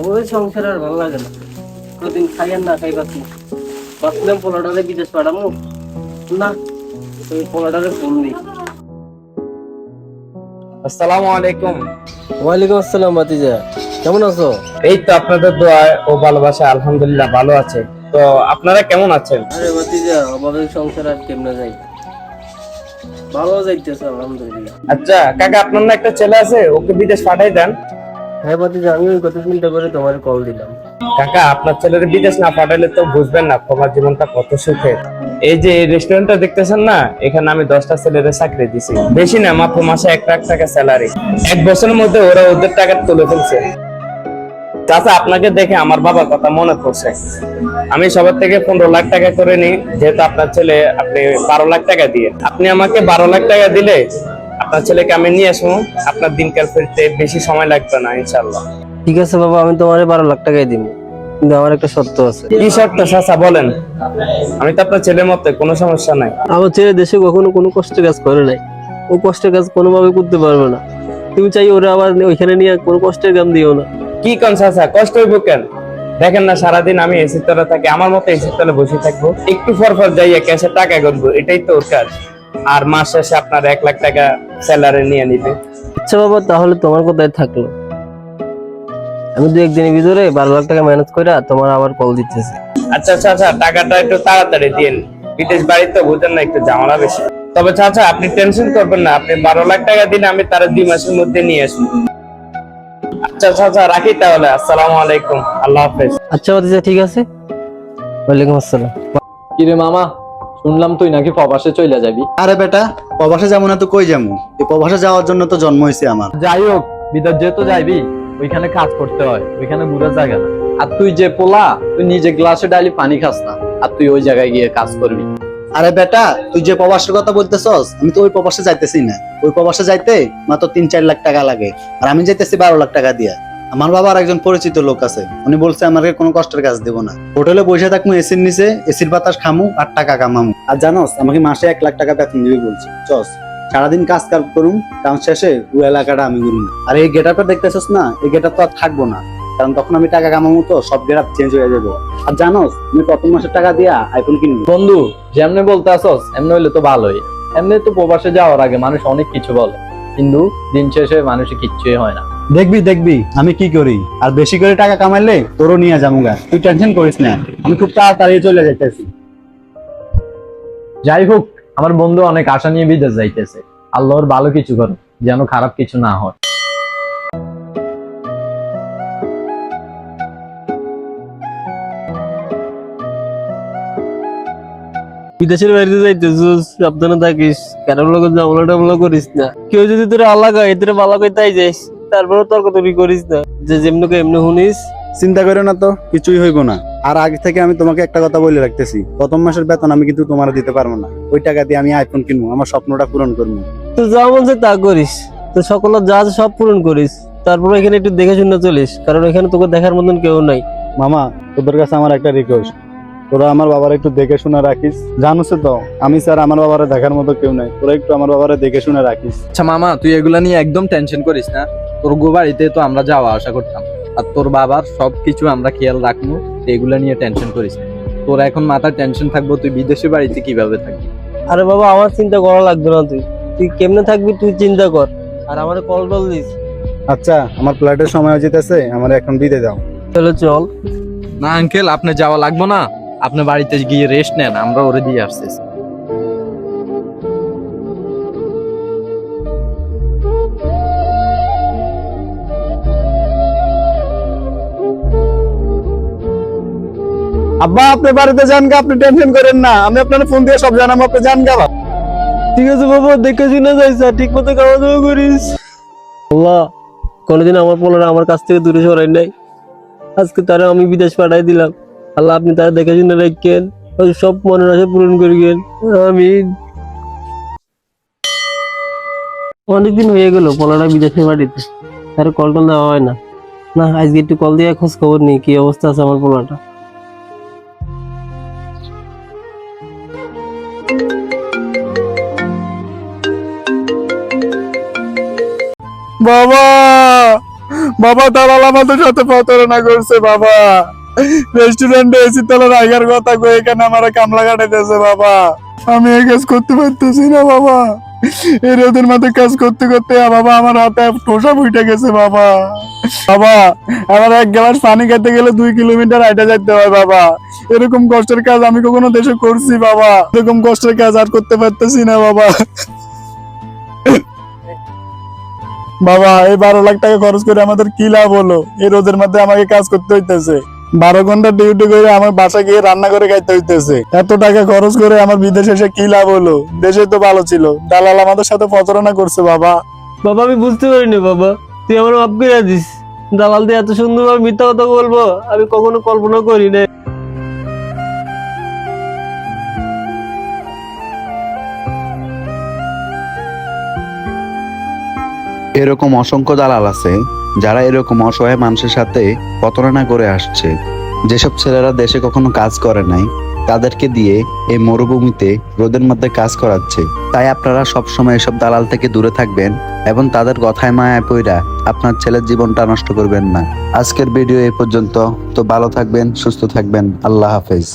ওই সংসার আর ভালো লাগে না। প্রতিদিন খাই আর না। খাই বাকি ভাবছিলাম পোলাটারে বিদেশ পাঠামো? না ওই পোলাটারে ফোন দিই। আসসালামু আলাইকুম। ওয়ালাইকুম আসসালাম বাতিজা কেমন আছো? এই তো আপনাদের দোয়া ও ভালোবাসা আলহামদুলিল্লাহ ভালো আছে। তো আপনারা কেমন আছেন? আরে অভাবের সংসার আর কেমনে যাই ভালো যাইতেছে আলহামদুলিল্লাহ। আচ্ছা কাকা আপনার না একটা ছেলে আছে ওকে বিদেশ পাঠাই দেন। হ্যাঁ আমি দশটা ছেলেদের চাকরি দিছি। বেশি না, মাত্র মাসে এক লাখ টাকা স্যালারি এক বছরের মধ্যে ওরা ওদের টাকা তুলে ফেলছে। আপনাকে দেখে আমার বাবার কথা মনে পড়ছে। আমি সবার থেকে পনেরো লাখ টাকা করে নিই, যেহেতু আপনার ছেলে আপনি বারো লাখ টাকা দিয়ে। আপনি আমাকে বারো লাখ টাকা দিলে আপনার ছেলেকে আমি নিয়ে আসব। আপনার দিনকাল ফিরতে বেশি সময় লাগবে না ইনশাল্লাহ ঠিক আছে বাবা আমি তোমার বারো লাখ টাকাই দিব। কিন্তু আমার একটা শর্ত আছে। কি শর্ত চাচা বলেন। আমি তো আপনার ছেলের মতো কোনো সমস্যা নাই। আমার ছেলে দেশে কখনো কোনো কষ্টের কাজ করে নাই। ও কষ্টের কাজ কোনোভাবে করতে পারবে না। তুমি চাই ওরা আবার ওইখানে নিয়ে কোনো কষ্টের কাম দিও না। কি কোন চাচা কষ্ট হইব কেন? দেখেন না সারাদিন আমি এসির তলে থাকি আমার মতো এসির তলে বসে থাকব। একটু পর পর যাইয়া ক্যাশে টাকা গুনবো এটাই তো ওর কাজ। আর মাস শেষে আপনার এক লাখ টাকা স্যালারি নিয়ে নিবে। আচ্ছা বাবা তাহলে তোমার কোথায় থাকল। আমি দু একদিনের ভিতরে বারো লাখ টাকা ম্যানেজ করে তোমার আবার কল দিতেছি। আচ্ছা চাচা টাকাটা একটু তাড়াতাড়ি দিন বিদেশ বাড়ি তো বুঝেন না একটু ঝামেলা বেশি। তবে চাচা আপনি টেনশন করবেন না। আপনি বারো লাখ টাকা দিলে আমি তার দুই মাসের মধ্যে নিয়ে আসব। আচ্ছা চাচা রাখি তাহলে। আসসালামু আলাইকুম। আল্লাহ হাফেজ। আচ্ছা ঠিক আছে? ওয়ালাইকুম আসসালাম। কিরে মামা? শুনলাম তুই নাকি প্রবাসে চলে যাবি। আরে বেটা প্রবাসে যাব না তো কই যাব? এই প্রবাসে যাওয়ার জন্য তো জন্ম হয়েছে আমার। যাই হোক বিদেশ যেহেতু যাইবি ওইখানে কাজ করতে হয় ওইখানে ঘুরে জায়গা না। আর তুই যে পোলা তুই নিজে গ্লাসে ডালি পানি খাস না আর তুই ওই জায়গায় গিয়ে কাজ করবি। আরে বেটা তুই যে প্রবাসের কথা বলতেছস আমি তো ওই প্রবাসে যাইতেছি না। ওই প্রবাসে যাইতে মাত্র তিন চার লাখ টাকা লাগে আর আমি যাইতেছি বারো লাখ টাকা দিয়া। আমার বাবার একজন পরিচিত লোক আছে উনি বলছে আমাকে কোনো কষ্টের কাজ দেবো না। হোটেলে বসে থাকব এসির নিচে এসির বাতাস খামু আর টাকা কামামু। আর জানোস আমাকে মাসে এক লাখ টাকা বেতন দিবি বলছে চস সারাদিন কাজ কাজ করুম কাজ শেষে পুরো এলাকাটা আমি ঘুরুম। আর এই গেটআপটা দেখতেছস না এই গেটআপ তো আর থাকব না কারণ তখন আমি টাকা কামাবো তো সব গেটআপ চেঞ্জ হয়ে যাবে। আর জানোস আমি প্রথম মাসের টাকা দিয়া আইফোন কিনবো। বন্ধু যেমনি বলতে আসস এমনি হইলে তো ভালোই। এমনি তো প্রবাসে যাওয়ার আগে মানুষ অনেক কিছু বলে কিন্তু দিন শেষে মানুষের কিচ্ছুই হয় না। দেখবি দেখবি আমি কি করি? আর বেশি করে টাকা কামাইলে তোরও নিয়ে যাব গা তুই টেনশন করিস না। আমি খুব তাড়াতাড়ি চলে যাইতেছি। যাই হোক আমার বন্ধু অনেক আশা নিয়ে বিদেশ যাইতেছে। আল্লাহর ভালো কিছু করো যেন খারাপ কিছু না হয়। বিদেশের বাড়িতে যাইতেছিস সাবধানে থাকিস। কারও লোক জামলা টামলা করিস না। কেউ যদি তোর আল্লাহ কয় তোর ভালো কই তাই যাইস। তারপরে তর্ক তর্কি করিস না। যে যেমনি এমনি শুনিস। চিন্তা করো না তো কিছুই হইব না। আর আগে থেকে আমি তোমাকে একটা কথা বলে রাখতেছি প্রথম মাসের বেতন আমি কিন্তু তোমার দিতে পারব না। ওই টাকা দিয়ে আমি আইফোন কিনবো আমার স্বপ্নটা পূরণ করব। তো যা বলছে তা করিস তো সকলের যা সব পূরণ করিস তারপরে এখানে একটু দেখে শুনে চলিস কারণ এখানে তোকে দেখার মতন কেউ নাই। মামা তোদের কাছে আমার একটা রিকোয়েস্ট তোরা আমার বাবার একটু দেখে শুনে রাখিস। জানোস তো আমি স্যার আমার বাবারে দেখার মতো কেউ নাই। তোরা একটু আমার বাবারে দেখে শুনে রাখিস। আচ্ছা মামা তুই এগুলা নিয়ে একদম টেনশন করিস না। তোর গো বাড়িতে তো আমরা যাওয়া আশা করতাম। আর তোর বাবার সবকিছু আমরা খেয়াল রাখব। তুই এগুলা নিয়ে টেনশন করিস তোর এখন মাথার টেনশন থাকব তুই বিদেশে বাড়িতে কীভাবে থাকবি? আরে বাবা আমার চিন্তা করা লাগবে না তুই। তুই কেমনে থাকবি তুই চিন্তা কর। আর আমার কল টল দিস। আচ্ছা আমার ফ্লাইটের সময় হয়ে যেতেছে আমার এখন বিদে দাও। চলো চল। না আঙ্কেল আপনি যাওয়া লাগবো না। আপনি বাড়িতে গিয়ে রেস্ট নেন আমরা ওরে দিয়ে আসতেছি। আব্বা, আপনি বাড়িতে যান গা, আপনি টেনশন করেন না। আমি আপনার ফোন দিয়ে সব জানাব, আপনি যান গা ঠিক আছে বাবা, দেখে শুনে যাইস ঠিক মতো খাওয়া দাওয়া করিস। আল্লাহ, কোনোদিন আমার পোলারা আমার কাছ থেকে দূরে সরাই নাই। আজকে তারা আমি বিদেশ পাঠাই দিলাম। আল্লাহ, আপনি তারা দেখে শুনে রাখেন সব মনের আশা পূরণ করিয়েন আমি অনেকদিন হয়ে গেল পোলারা বিদেশে বাড়িতে। তার কল টল দেওয়া হয় না। না, আজকে একটু কল দিয়ে খোঁজ খবর নেই, কি অবস্থা আছে আমার পোলাটা? বাবা! বাবা, দালাল আমাদের সাথে প্রতারণা করছে, বাবা। রেস্টুরেন্টে এসি তলে রাখার কথা কই, এখানে আমার কামলা কাটাইতেছে, বাবা। আমি এই কাজ করতে পারতেছি না, বাবা। এই রোদের মধ্যে কাজ করতে করতে বাবা, আমার হাতে ঠোসা ফুটে গেছে, বাবা। বাবা, আমার এক গ্লাস পানি খেতে গেলে দুই কিলোমিটার হাইটে যেতে হয়, বাবা। এরকম কষ্টের কাজ আমি কখনো দেশে করছি, বাবা। এরকম কষ্টের কাজ আর করতে পারতেছি না, বাবা। বাবা, এই বারো লাখ টাকা খরচ করে আমাদের কি লাভ হলো? এই রোদের মধ্যে আমাকে কাজ করতে হইতেছে। বারো ঘণ্টা ডিউটি করে আমার বাসা গিয়ে রান্না করে খাইতে হইতেছে। এত টাকা খরচ করে আমার বিদেশে এসে কি লাভ হলো? দেশে তো ভালো ছিল। দালাল আমাদের সাথে প্রতারণা করছে বাবা। বাবা, আমি বুঝতে পারিনি বাবা। তুই আমার মাফ করে দিস। দালাল দিয়ে এত সুন্দরভাবে মিথ্যা কথা বলব, আমি কখনো কল্পনা করি না এরকম অসংখ্য দালাল আছে, যারা এরকম অসহায় মানুষের সাথে প্রতারণা করে আসছে। যেসব ছেলেরা দেশে কখনো কাজ করে নাই, তাদেরকে দিয়ে এই মরুভূমিতে রোদের মধ্যে কাজ করাচ্ছে। তাই আপনারা সবসময় এসব দালাল থেকে দূরে থাকবেন এবং তাদের কথায় মায়া পইরা আপনার ছেলের জীবনটা নষ্ট করবেন না। আজকের ভিডিও এই পর্যন্ত। তো ভালো থাকবেন, সুস্থ থাকবেন। আল্লাহ হাফেজ।